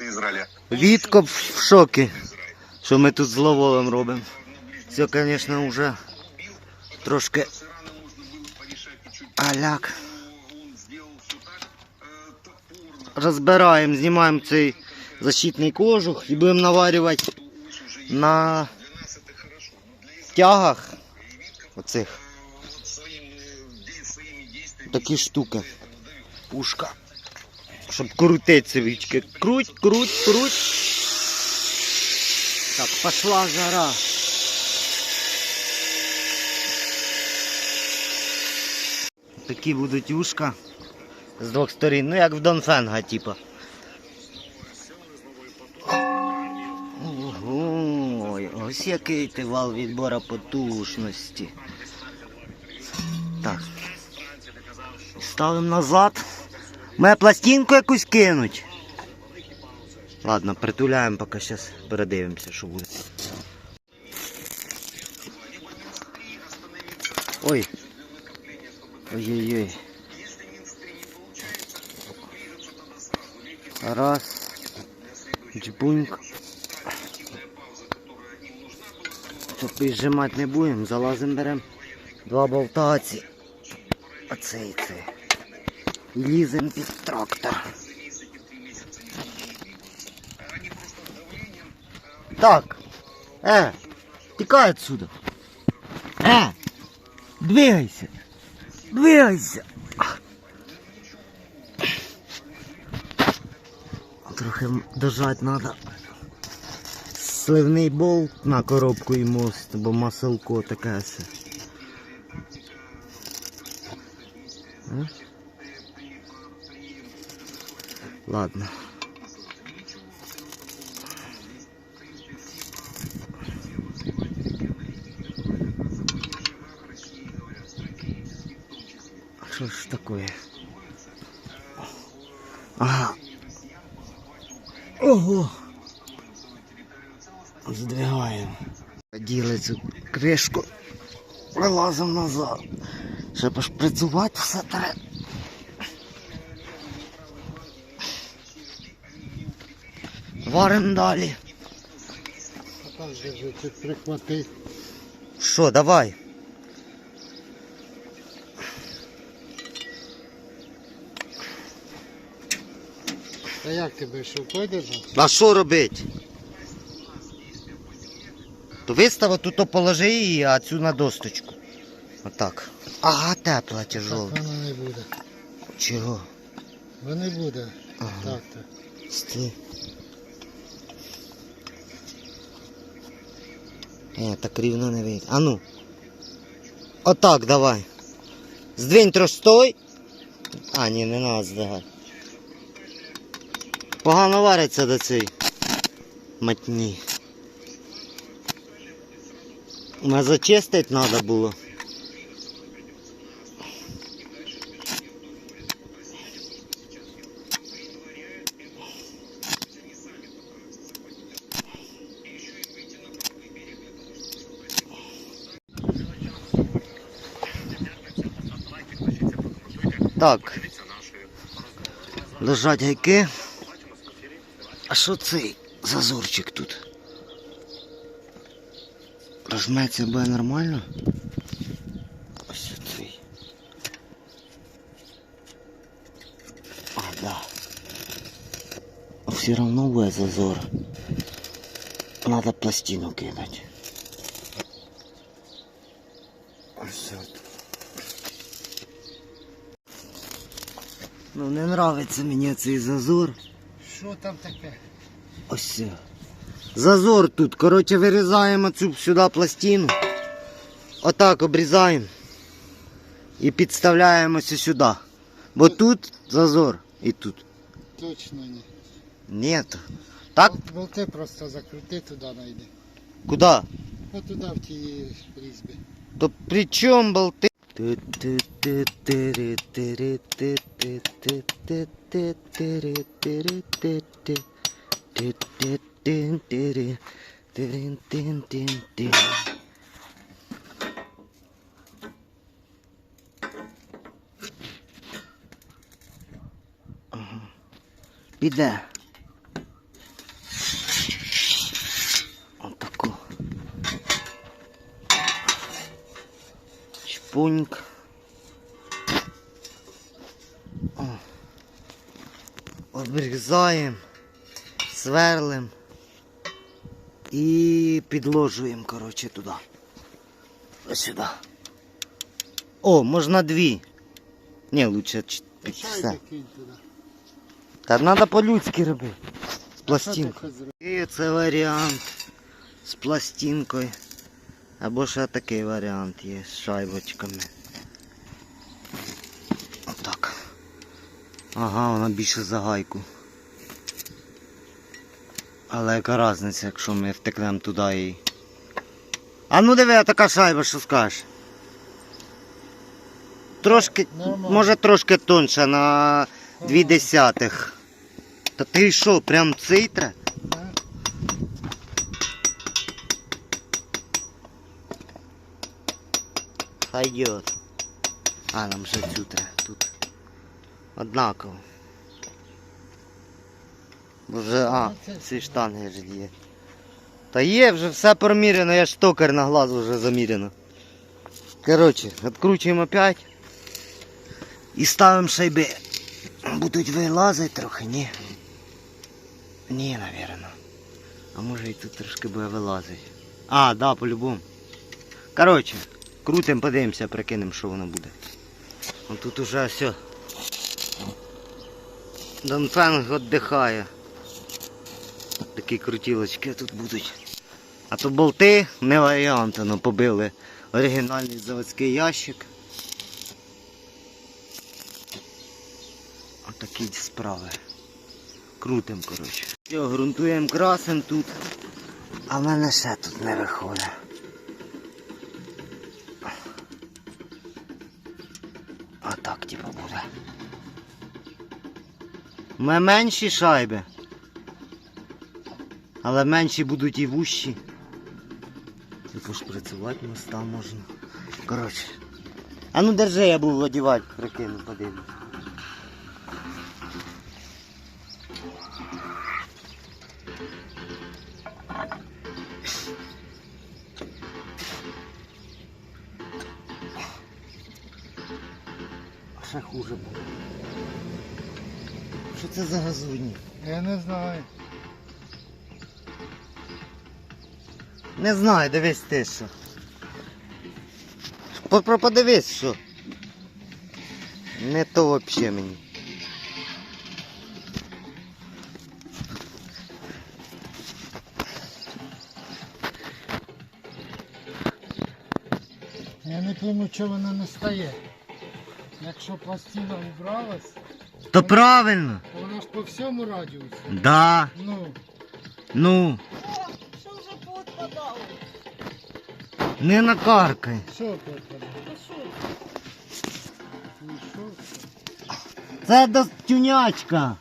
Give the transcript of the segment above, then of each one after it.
Израиля. Відкоп в шокі, що ми тут з ловолем робимо. Це, звісно, вже трошки С Ираном можно было порешать и чуть аляк. он сделал все так э, топорно. Розбираємо, знімаємо цей защитний кожух і будемо наварювати Ось уже есть. на Для нас это хорошо. Но для их тягах оцих э, вот своим, э, де- своими действиями такі штуки. это выдавил. Пушка. Щоб крутити цевички. Круть, круть, круть. Так, пошла жара. Такі будуть ушка з двох сторін. Ну як в Донфенга, типа. Ого, ось який ти вал відбора потужності. Так. Ставимо назад. Мене пластинку якусь кинуть. Ладно, притуляємо, поки зараз передивимося, що буде. Ой. Ой-ой-ой. Раз. Джбуньк. Що прижимати не будемо, залазимо беремо. Два болта ці. Оцей цей. І ліземо під трактор. Так. Э, тікай отсюда. Э, двигайся. Двигайся. Трохи дожать надо. Сливний болт на коробку і мост, бо маселко таке все. Е? Ладно. Що ж таке? Ага. Ого. Здвигаємо. Діли цю кришку. Вилазимо назад. Ще пошприцювати все треба. Варимо далі. А там же вже ти прихвати. Що, давай. Та як тебе що пойдеш? А що робити? То вистава тут то положи її, а цю на досточку. Отак. Ага, тепла, Так тяжола. воно не буде. Чого? Воно не буде. Ага. Так, так. Е, так рівно не вийде. А ну. Отак давай. Здвинь трошки стой. А, ні, не треба здвигати. Погано вариться до цієї Матні. Мене зачистити треба було. Так. Лежать гайки. А що цей зазорчик тут? Прожметься буде нормально? Ось цей. А, да. А все равно буде зазор. Надо пластину кинуть. Ну не нравиться мені цей зазор. Що там таке? Ось. це. Зазор тут. Коротше, вирізаємо цю сюди пластину. Отак обрізаємо. І підставляємося сюди. Бо тут зазор і тут. Точно ні. Ні. Так? Бол- Болти просто закрути туди найди. Куди? От туди в ті різьбі. То при чому болти? Bir de Пуньк. Обрізаємо, сверлим і підложуємо, коротше, туди. Ось сюди. О, можна дві. Ні, лучше все. Та треба по-людськи робити. З пластинкою. І це варіант з пластинкою. Або ще такий варіант є з шайбочками. Отак. Ага, вона більше за гайку. Але яка різниця, якщо ми втекнемо туди і. А ну диви, а така шайба, що скажеш? Трошки, Нормально. може трошки тонше на дві десятих. Та ти що, прям цитра? Пойдет. А, нам вже цю треба тут. Однаково. Бо вже, а, ці штанги ж є. Та є, вже все проміряно, я ж токар на глаз вже заміряно. Коротше, відкручуємо опять. І ставимо шайби. Будуть вилазити трохи, ні. Ні, навірно. А може і тут трошки буде вилазити. А, да, по-любому. Коротше, Крутим, подивимося, прикинемо, що воно буде. Вон тут уже все. Донфенг віддихає. Такі крутілочки тут будуть. А то болти не варіант, ну побили оригінальний заводський ящик. Отакі справи. Крутим, коротше. Все, ґрунтуємо красим тут. А в мене ще тут не виходить. Ми менші шайби. Але менші будуть і вущі. І пошприцювати моста можна. Коротше. А ну держи, я був одівати, прикину, подивлюсь. Не знаю. Не знаю, дивись ти що. Подивись що. Не то вообще мені. Я не пойму, чого вона не стає. Якщо пластина убралась, То правильно. то вона ж по всьому радіусу. Да. Ну, Ну, Що вже подпадало? не накаркай. що що? Ну що? Це до тюнячка.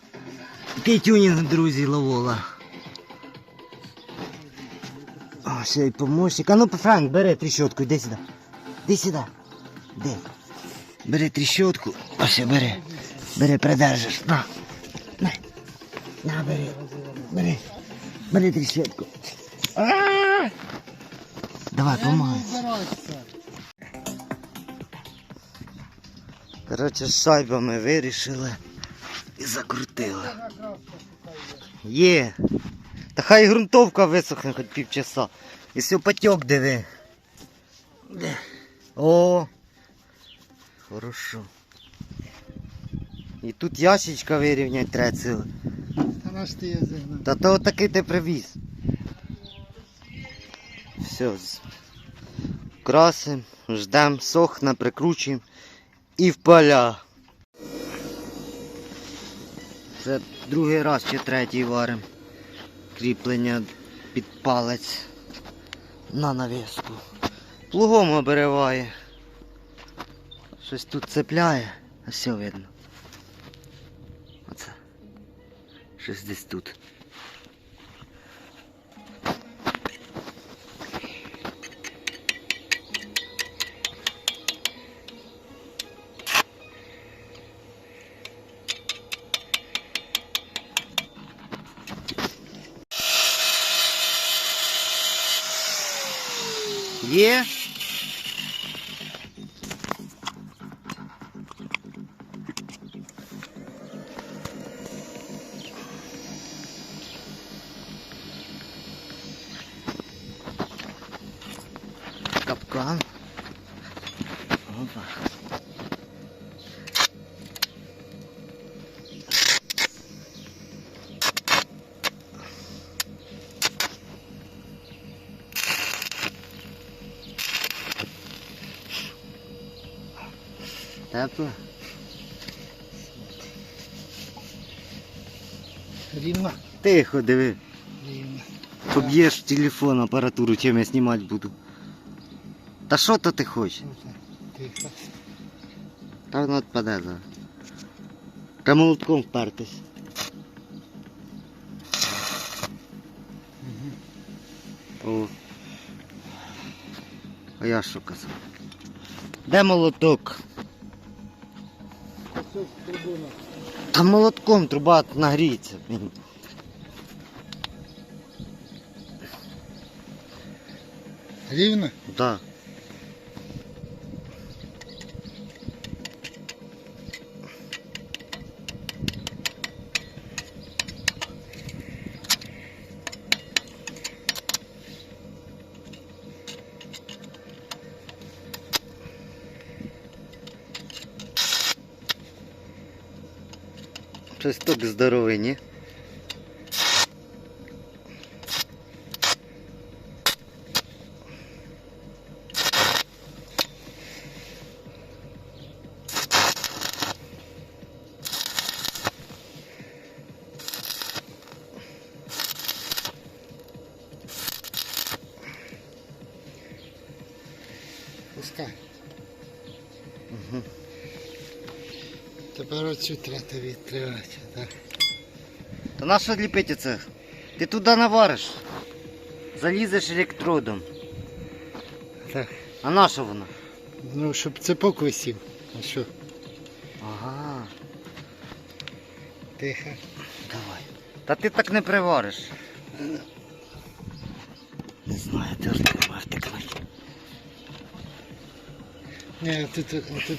Такий тюнінг, друзі, ловола. О, ще й помощник. А ну, Франк, бери тріщотку, іди сюди. Іди сюди. Іди. Бери тріщотку. Ось, бери. Бери, придержиш. На. На. На, бери. Бери. Бери тріщотку. А! Давай, помагай. Коротше, з шайбами вирішили і закрутили. Є. Та хай ґрунтовка висохне хоч півчаса. І все потек диви. О. Хорошо. І тут ящичка вирівнять треба ціле. Та наш ти я зігнав. Та то такий ти привіз. Все. з- Красим, ждем, сохне, прикручуємо і в поля. Це другий раз чи третій варим. Кріплення під палець на навіску. Плугом обриває. Щось тут цепляє, а все видно. Щось десь тут. Є? Опа. Тепло? Рівно. Тихо, диви. Рівно. Поб'єш телефон, апаратуру, чим я знімати буду. Та що то ти хочеш? Отак. Та воно відпаде зараз. Та молотком впертись. О. А я що казав? Де молоток? Та молотком труба нагріється. Рівно? Да. Щось ток здоровий, ні? Треба відкривати, так? Та на що ліпити це? Ти туди навариш. Залізеш електродом. Так. А на що воно? Ну, щоб цепок висів. А що? Ага, Тихо. давай. Та ти так не привариш. Не знаю, ти ж не мав втекнути. Ні, тут, тут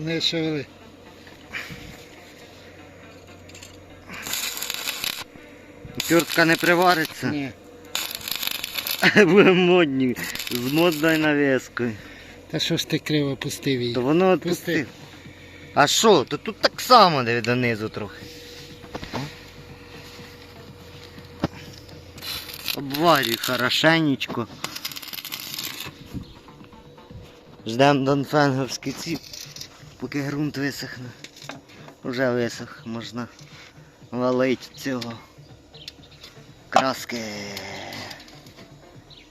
не шевели. Тюртка не привариться. Ні. Будемо модні. З модною навіскою. Та що ж ти криво пустив її? То воно Пусти. відпустив. А що? То тут так само диви донизу трохи. Обварюй хорошенечко. Ждем донфенговський ці, поки ґрунт висохне. Вже висох, можна валить цього. Краски.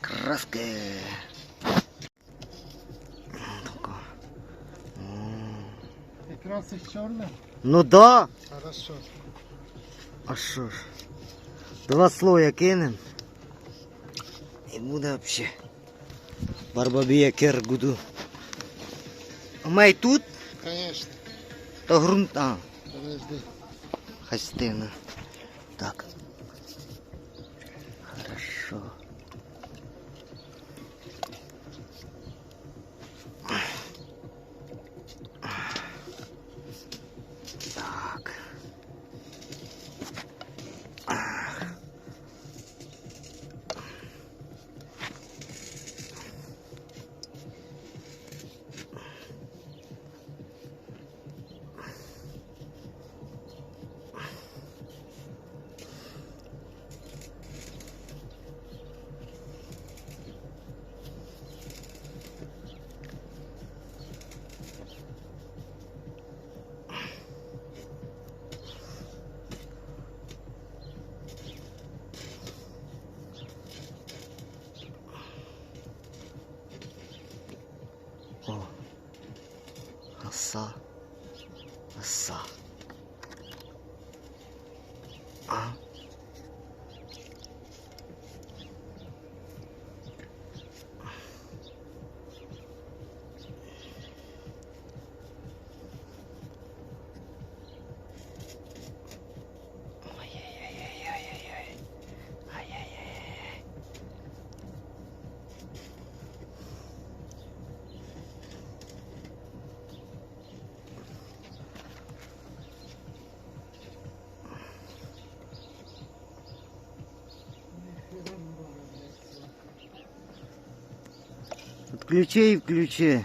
Краски. Із чорним? Ну да. Хорошо. А що ж? Два слоя кинем. І буде вообще. Барбабія кергуду. А май тут, Конечно. то ґрунт. Подожди. хастина. Так. Хорошо. Так. О. Оса. Оса. А. Включи и включи.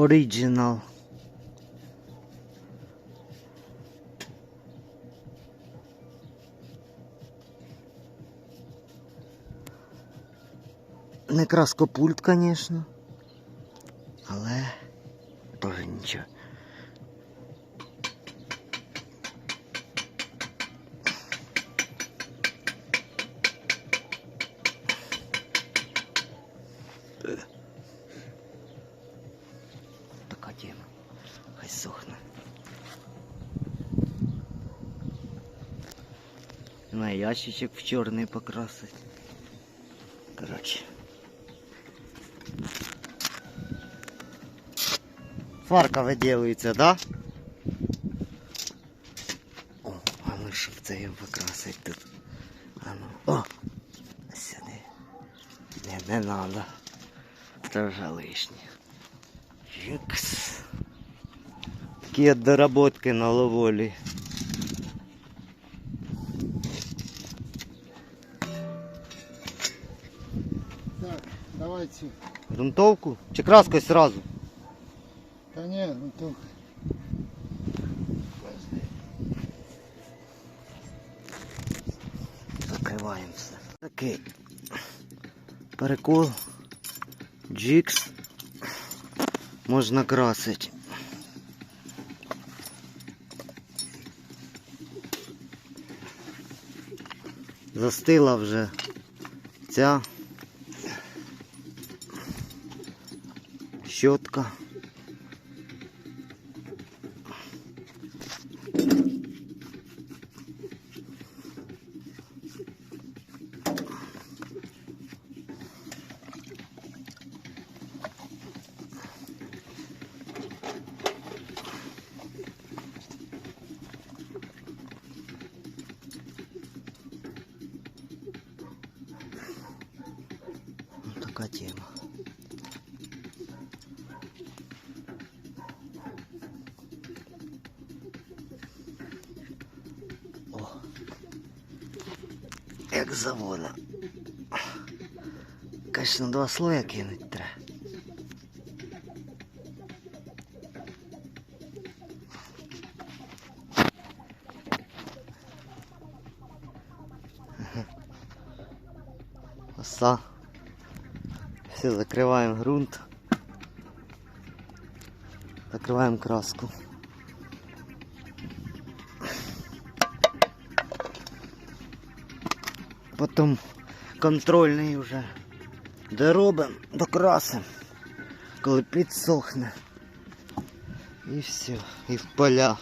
Оригінал. Не краскопульт, звісно. На ящичок в чорний покрасить. Короче. Фарка виділується, да? О, а ну щоб це їм покрасить тут. А ну. О! Сюди. Не, не надо. Це вже лишнє. Юкс. Такі от доработки на ловолі. Грунтовку? Чи краскою сразу? Та ні, ну то Закриваємо все. Такий перекол. Джікс. Можна красити. Застила вже ця щотка. Ну, така тема. Як завода. Конечно, два слоя кинуть треба. Оса. Все, закрываем грунт. Закрываем краску. Потом контрольний вже доробимо, докрасимо, коли підсохне. І все, і в поля.